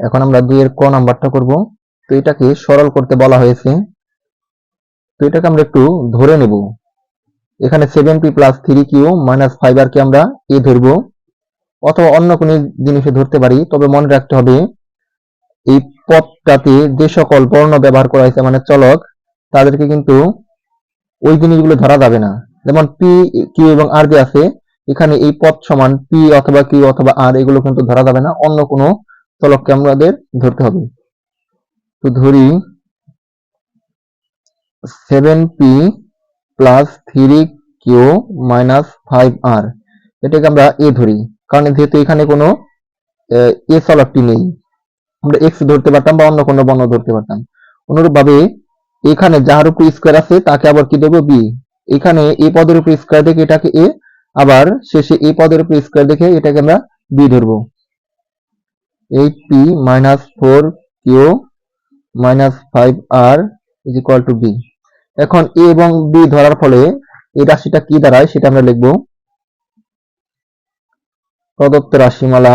এখন আমরা দুইয়ের ক নাম্বারটা করব। তো এটাকে সরল করতে বলা হয়েছে। তো এটাকে আমরা একটু ধরে নেব। এখানে seven p plus three q minus five r কে আমরা এ ধরবো। অথবা অন্য কোনো জিনিসে ধরতে পারি, তবে মনে রাখতে হবে, এই পদটাতে যে সকল বর্ণ ব্যবহার করা হয়েছে মানে চলক, তাদেরকে কিন্তু ওই জিনিসগুলো ধরা যাবে না। যেমন পি কিউ এবং আর যে আছে, এখানে এই পদ সমান পি অথবা কিউ অথবা আর এগুলো কিন্তু ধরা যাবে না। অন্য কোনো চলককে আমাদের ধরতে হবে। তো ধরি seven p plus three q minus five r এটাকে আমরা এ ধরি, কারণ যেহেতু এখানে কোনো, এ চলকটি নেই, আমরা এক্স ধরতে পারতাম বা অন্য কোনো বর্ণ ধরতে পারতাম। অনুরূপভাবে এখানে যার উপর স্কোয়ার আছে তাকে আবার কি দেবো বি এখানে এ পদের উপর স্কোয়ার দেখে এটাকে এ আবার শেষে এ পদের উপর স্কোয়ার দেখে এটাকে আমরা বি ধরবো। Eight p minus four q minus five r is equal to b এখন এ এবং বি ধরার ফলে এই রাশিটা কি দাঁড়ায় সেটা আমরা লিখব। প্রদত্ত রাশিমালা।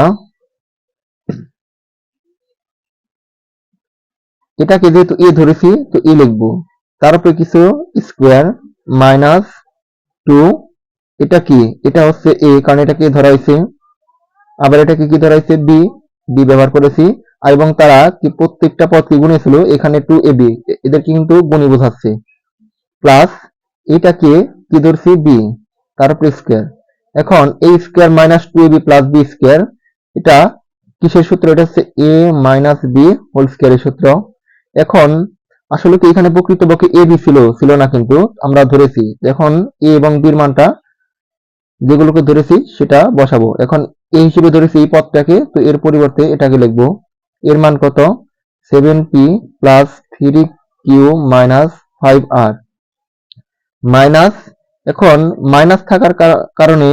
এটাকে যেহেতু এ ধরেছি, তো এ লিখব। তারপরে কিছু স্কোয়ার মাইনাস টু এটা কি? এটা হচ্ছে এ কারণ এটাকে ধরা হয়েছে। আবার এটাকে কি ধরা হয়েছে? বি বি ব্যবহার করেছি, আর এবং তারা কি প্রত্যেকটা পদকে গুণেছিল এখানে টু এ বি এদেরকে কিন্তু গুণী বোঝাচ্ছে। প্লাস এটাকে কি ধরছি? বি তারপরে স্কোয়ার এখন এই square minus two a b plus b square এটা কিসের সূত্র? এটা হচ্ছে এ মাইনাস বি হোল স্কোয়ারের সূত্র। এখন, আসলে তো এখানে প্রকৃতপক্ষে এ বি ছিল? ছিল না কিন্তু, আমরা ধরেছি। এখন এ এবং বির মানটা যেগুলোকে ধরেছি, সেটা বসাবো। এখন এই হিসেবে ধরেছি এই পদটাকে তো এর পরিবর্তে এটাকে লিখব। এর মান কত? Seven p plus three q minus five r minus এখন মাইনাস থাকার কারণে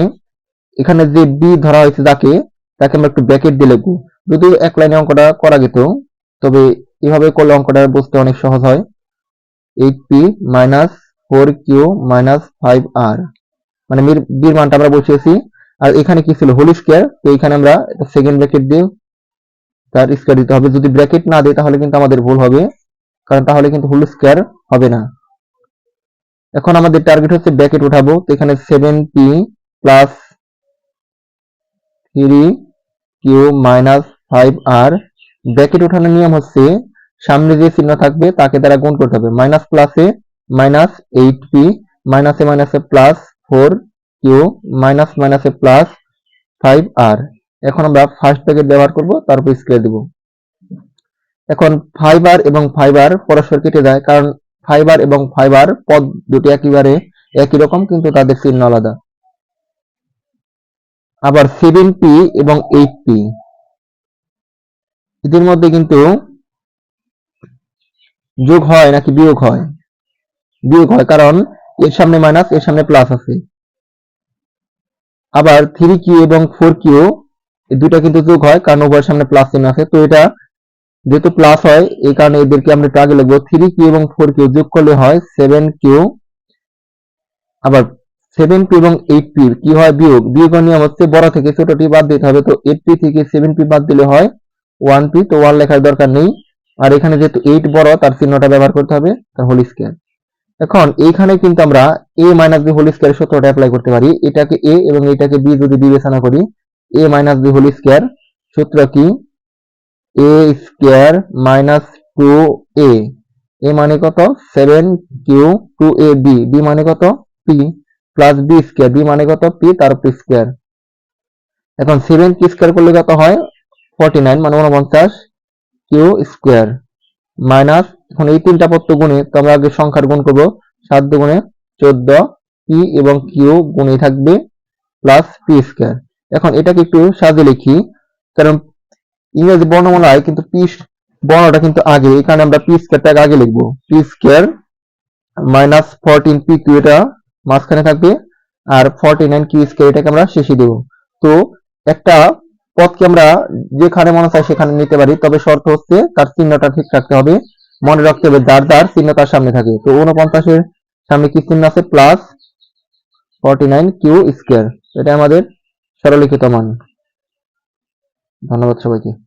এখানে যে বি ধরা হয়েছে যাকে, তাকে আমরা একটু ব্যাকেট দিয়ে লিখব। যদিও এক লাইনে অঙ্কটা করা যেত, তবে এভাবে করলে অঙ্কটা বুঝতে অনেক সহজ হয়। Eight p minus four q minus five r মানে বির মানটা আমরা বসিয়েছি। আর এখানে কি ছিল? Whole square. তো এখানে আমরা সেকেন্ড ব্র্যাকেট দিয়ে তার স্কোয়ার দিতে হবে। যদি ব্র্যাকেট না দিই তাহলে কিন্তু আমাদের ভুল হবে। কারণ তাহলে কিন্তু হোল স্কোয়ার হবে না। এখন আমাদের টার্গেট হচ্ছে ব্র্যাকেট উঠাবো। তো এখানে seven p plus three q minus five r bracket ওঠানোর নিয়ম হচ্ছে, সামনে যে চিহ্ন থাকবে, তাকে দ্বারা গুণ করতে হবে। মাইনাস প্লাসে মাইনাস এইট পি মাইনাসে মাইনাসে প্লাস ফোর কিউ মাইনাস মাইনাসে প্লাস ফাইভ আর এখন আমরা ফার্স্ট ব্র্যাকেট ব্যবহার করব, তারপর স্কোয়ার দিব। এখন ফাইবার এবং ফাইবার পরস্পর কেটে যায় কারণ ফাইবার এবং ফাইবার পদ দুটি একেবারে একই রকম, কিন্তু তাদের চিহ্ন আলাদা। আবার সেভেন পি এবং এইট পি এদের মধ্যে কিন্তু যোগ হয় নাকি বিয়োগ হয়? বিয়োগ হয়, কারণ এর সামনে মাইনাস এর সামনে প্লাস আছে। আবার থ্রি কিউ এবং ফোর কিউ দুটা কিন্তু যোগ হয়, কারণ উভয়ের সামনে প্লাস চিহ্ন আছে। তো এটা যেহেতু প্লাস হয়, এই কারণে এদেরকে আমরা একটু আগে লিখব। থ্রি কিউ এবং ফোর কিউ যোগ করলে হয় সেভেন কিউ আবার সেভেন পি এবং এইট পি কি হয় বিয়োগ? বিয়োগের নিয়ম হচ্ছে বড় থেকে ছোটটি বাদ দিতে হবে। তো এইট পি থেকে সেভেন পি বাদ দিলে হয় ওয়ান পি তো ওয়ান লেখার দরকার নেই। আর এখানে যেহেতু এইট বড়, তার চিহ্নটা ব্যবহার করতে হবে তার হোল স্কোয়ার এখন এইখানে কিন্তু আমরা a minus b whole square সূত্রটা অ্যাপ্লাই করতে পারি। এটাকে এ এবং এটাকে বি যদি বিবেচনা করি a minus b whole square সূত্র কি? A square minus two a a মানে কত? Seven q two a b b মানে কত? P plus b square b মানে কত? পি তার পি স্কোয়ার এখন সেভেন কি স্কোয়ার করলে কত হয়? ফর্টি নাইন মানে উনপঞ্চাশ কিউ স্কোয়ার মাইনাস, এখন এই তিনটা পত্র গুণে তো আমরা আগে সংখ্যার গুণ করব, সাত দুগুণে চোদ্দ পি এবং কিউ গুণে থাকবে প্লাস পি স্কোয়ার এখন এটাকে একটু সাজিয়ে লিখি, কারণ ইংরেজি বর্ণমালায় কিন্তু পি বর্ণটা কিন্তু আগে, এই কারণে আমরা পি স্কোয়ারটাকে আগে লিখব। P square minus fourteen p q এটা মাঝখানে থাকবে, আর ফর্টি নাইন কিউ স্কোয়ার এটাকে আমরা শেষে দেবো। তো একটা পদকে আমরা যেখানে মনে চাই সেখানে নিতে পারি। তবে শর্ত হচ্ছে তার চিহ্নটা ঠিক রাখতে হবে। মনে রাখতে হবে যার যার চিহ্ন তার সামনে থাকে। তো উনপঞ্চাশের সামনে কি চিহ্ন আছে? Plus forty nine q square. এটা আমাদের সরলিখিত মান। ধন্যবাদ সবাইকে।